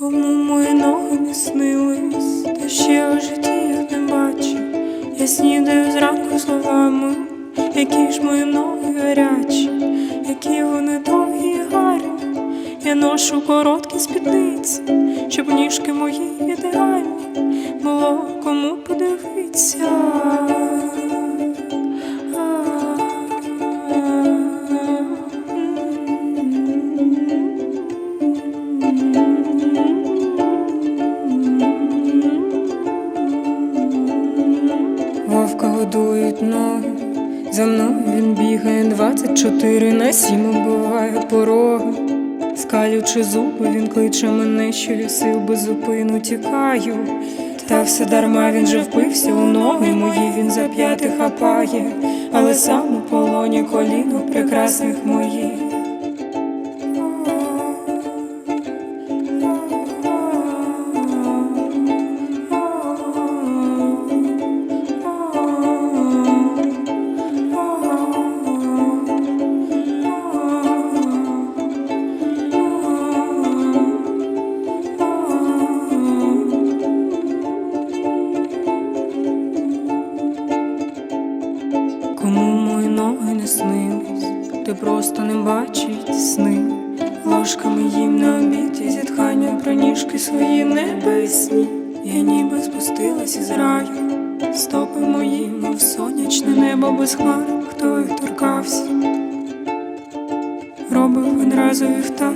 Кому мої ноги не снились, та ще у житті їх не бачив. Я снідаю зранку словами, які ж мої ноги гарячі, які вони довгі і гарні. Я ношу короткі спідниці, щоб ніжки мої ідеальні, було кому подивитися. Годують ноги, за мною він бігає 24 на 7 оббиває пороги. Скалючи зуби, він кличе мене, що я сил без зупину тікаю. Та все дарма він же впився у ноги мої, він за п'яти хапає, але сам у полоні коліно прекрасних моїх. Снились, ти просто не бачить сни, ложками їм на обід зітхання про ніжки свої небесні. Я ніби спустилась із раю, стопи мої, мов сонячне небо без хмар, хто їх торкався, робив одразу вівтар,